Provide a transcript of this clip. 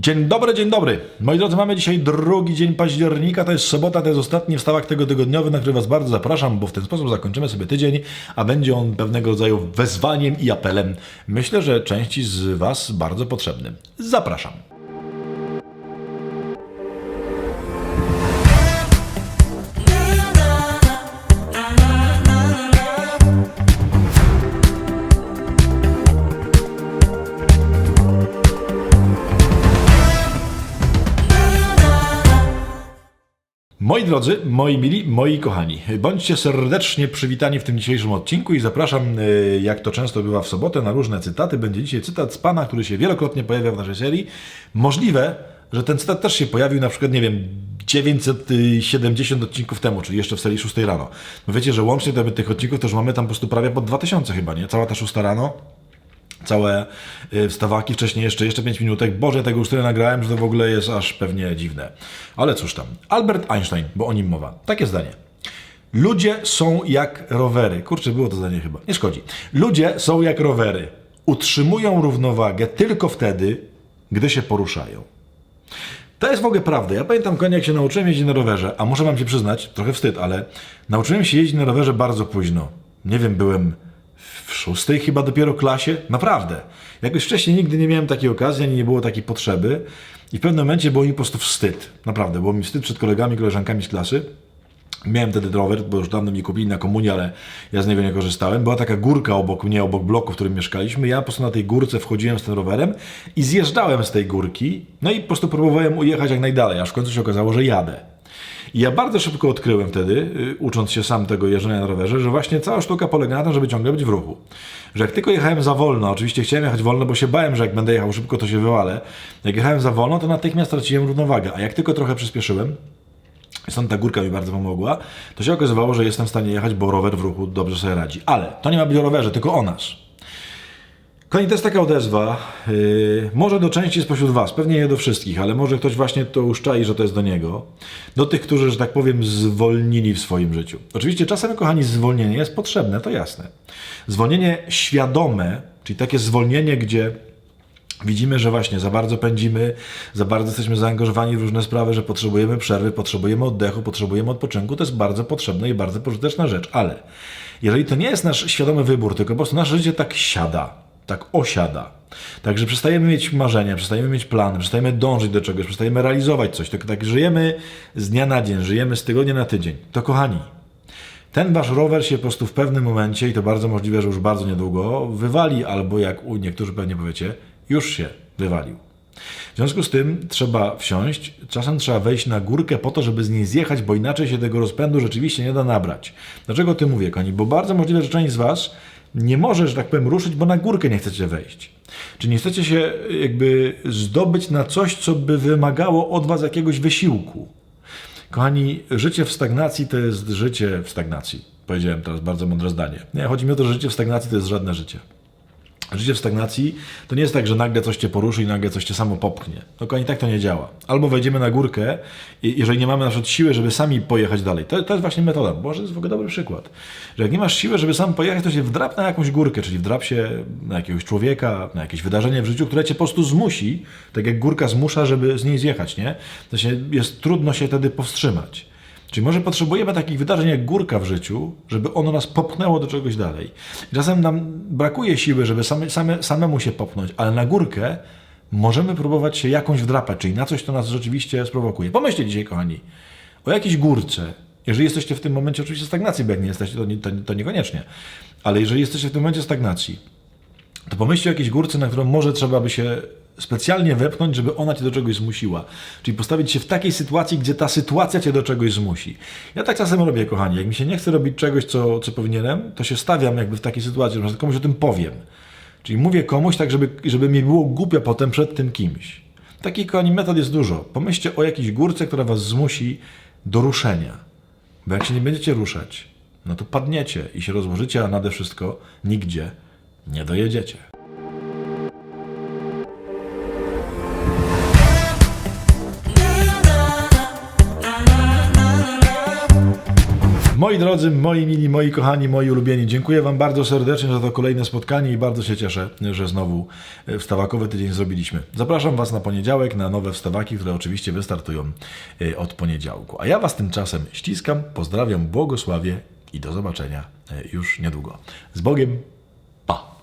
Dzień dobry, dzień dobry. Moi drodzy, mamy dzisiaj drugi dzień października, to jest sobota, to jest ostatni wstawak tego tygodniowy, na który Was bardzo zapraszam, bo w ten sposób zakończymy sobie tydzień, a będzie on pewnego rodzaju wezwaniem i apelem. Myślę, że części z Was bardzo potrzebny. Zapraszam. Moi drodzy, moi mili, moi kochani, bądźcie serdecznie przywitani w tym dzisiejszym odcinku i zapraszam, e, jak to często bywa w sobotę, na różne cytaty. Będzie dzisiaj cytat z pana, który się wielokrotnie pojawia w naszej serii. Możliwe, że ten cytat też się pojawił na przykład, nie wiem, 970 odcinków temu, czyli jeszcze w serii 6 rano. No wiecie, że łącznie to tych odcinków już mamy tam po prostu prawie pod 2000 chyba, nie? Cała ta 6 rano całe y, wstawaki, wcześniej jeszcze, jeszcze 5 minutek. Boże, tego już tyle nagrałem, że to w ogóle jest aż pewnie dziwne. Ale cóż tam. Albert Einstein, bo o nim mowa. Takie zdanie. Ludzie są jak rowery. Kurczę, było to zdanie chyba. Nie szkodzi. Ludzie są jak rowery. Utrzymują równowagę tylko wtedy, gdy się poruszają. To jest w ogóle prawda. Ja pamiętam, konie, jak się nauczyłem jeździć na rowerze, a muszę wam się przyznać, trochę wstyd, ale nauczyłem się jeździć na rowerze bardzo późno. Nie wiem, byłem w szóstej chyba dopiero klasie. Naprawdę. Jakoś wcześniej nigdy nie miałem takiej okazji, ani nie było takiej potrzeby. I w pewnym momencie było mi po prostu wstyd. Naprawdę, było mi wstyd przed kolegami, koleżankami z klasy. Miałem wtedy rower, bo już dawno mi kupili na komunię, ale ja z niego nie korzystałem. Była taka górka obok mnie, obok bloku, w którym mieszkaliśmy. Ja po prostu na tej górce wchodziłem z tym rowerem i zjeżdżałem z tej górki. No i po prostu próbowałem ujechać jak najdalej, aż w końcu się okazało, że jadę. I ja bardzo szybko odkryłem wtedy, y, ucząc się sam tego jeżdżenia na rowerze, że właśnie cała sztuka polega na tym, żeby ciągle być w ruchu. Że jak tylko jechałem za wolno, oczywiście chciałem jechać wolno, bo się bałem, że jak będę jechał szybko, to się wywalę. Jak jechałem za wolno, to natychmiast traciłem równowagę. A jak tylko trochę przyspieszyłem, stąd ta górka mi bardzo pomogła, to się okazywało, że jestem w stanie jechać, bo rower w ruchu dobrze sobie radzi. Ale to nie ma być o rowerze, tylko o nas. Kochani, to jest taka odezwa, yy, może do części spośród Was, pewnie nie do wszystkich, ale może ktoś właśnie to uszczai, że to jest do niego. Do tych, którzy, że tak powiem, zwolnili w swoim życiu. Oczywiście czasem, kochani, zwolnienie jest potrzebne, to jasne. Zwolnienie świadome, czyli takie zwolnienie, gdzie Widzimy, że właśnie za bardzo pędzimy, za bardzo jesteśmy zaangażowani w różne sprawy, że potrzebujemy przerwy, potrzebujemy oddechu, potrzebujemy odpoczynku. To jest bardzo potrzebna i bardzo pożyteczna rzecz. Ale jeżeli to nie jest nasz świadomy wybór, tylko po prostu nasze życie tak siada, tak osiada. Także przestajemy mieć marzenia, przestajemy mieć plany, przestajemy dążyć do czegoś, przestajemy realizować coś. Tak, tak żyjemy z dnia na dzień, żyjemy z tygodnia na tydzień. To kochani, ten wasz rower się po prostu w pewnym momencie, i to bardzo możliwe, że już bardzo niedługo, wywali, albo jak u niektórzy pewnie powiecie, już się wywalił. W związku z tym trzeba wsiąść, czasem trzeba wejść na górkę po to, żeby z niej zjechać, bo inaczej się tego rozpędu rzeczywiście nie da nabrać. Dlaczego o tym mówię, kochani? Bo bardzo możliwe, że część z was nie może, że tak powiem, ruszyć, bo na górkę nie chcecie wejść. Czy nie chcecie się jakby zdobyć na coś, co by wymagało od was jakiegoś wysiłku. Kochani, życie w stagnacji to jest życie w stagnacji. Powiedziałem teraz bardzo mądre zdanie. Nie, chodzi mi o to, że życie w stagnacji to jest żadne życie. Życie w stagnacji to nie jest tak, że nagle coś cię poruszy i nagle coś cię samo popchnie. Kochani, tak to nie działa. Albo wejdziemy na górkę jeżeli nie mamy na przykład siły, żeby sami pojechać dalej. To, to jest właśnie metoda. Może jest w ogóle dobry przykład. Że jak nie masz siły, żeby sam pojechać, to się wdrap na jakąś górkę, czyli wdrap się na jakiegoś człowieka, na jakieś wydarzenie w życiu, które cię po prostu zmusi, tak jak górka zmusza, żeby z niej zjechać, nie? To się, jest trudno się wtedy powstrzymać. Czyli może potrzebujemy takich wydarzeń jak górka w życiu, żeby ono nas popchnęło do czegoś dalej. Czasem nam brakuje siły, żeby same, same, samemu się popchnąć, ale na górkę możemy próbować się jakąś wdrapać, czyli na coś, co nas rzeczywiście sprowokuje. Pomyślcie dzisiaj, kochani, o jakiejś górce. Jeżeli jesteście w tym momencie oczywiście stagnacji, bo jak nie jesteście, to, nie, to, to niekoniecznie. Ale jeżeli jesteście w tym momencie stagnacji, to pomyślcie o jakiejś górce, na którą może trzeba by się specjalnie wepchnąć, żeby ona cię do czegoś zmusiła. Czyli postawić się w takiej sytuacji, gdzie ta sytuacja cię do czegoś zmusi. Ja tak czasem robię, kochani. Jak mi się nie chce robić czegoś, co, co powinienem, to się stawiam jakby w takiej sytuacji, że komuś o tym powiem. Czyli mówię komuś tak, żeby, żeby mi było głupio potem przed tym kimś. Takich, kochani, metod jest dużo. Pomyślcie o jakiejś górce, która was zmusi do ruszenia. Bo jak się nie będziecie ruszać, no to padniecie i się rozłożycie, a nade wszystko nigdzie nie dojedziecie. Moi drodzy, moi mili, moi kochani, moi ulubieni, dziękuję Wam bardzo serdecznie za to kolejne spotkanie i bardzo się cieszę, że znowu e, wstawakowy tydzień zrobiliśmy. Zapraszam Was na poniedziałek na nowe wstawaki, które oczywiście wystartują e, od poniedziałku. A ja Was tymczasem ściskam, pozdrawiam, błogosławię i do zobaczenia e, już niedługo. Z Bogiem!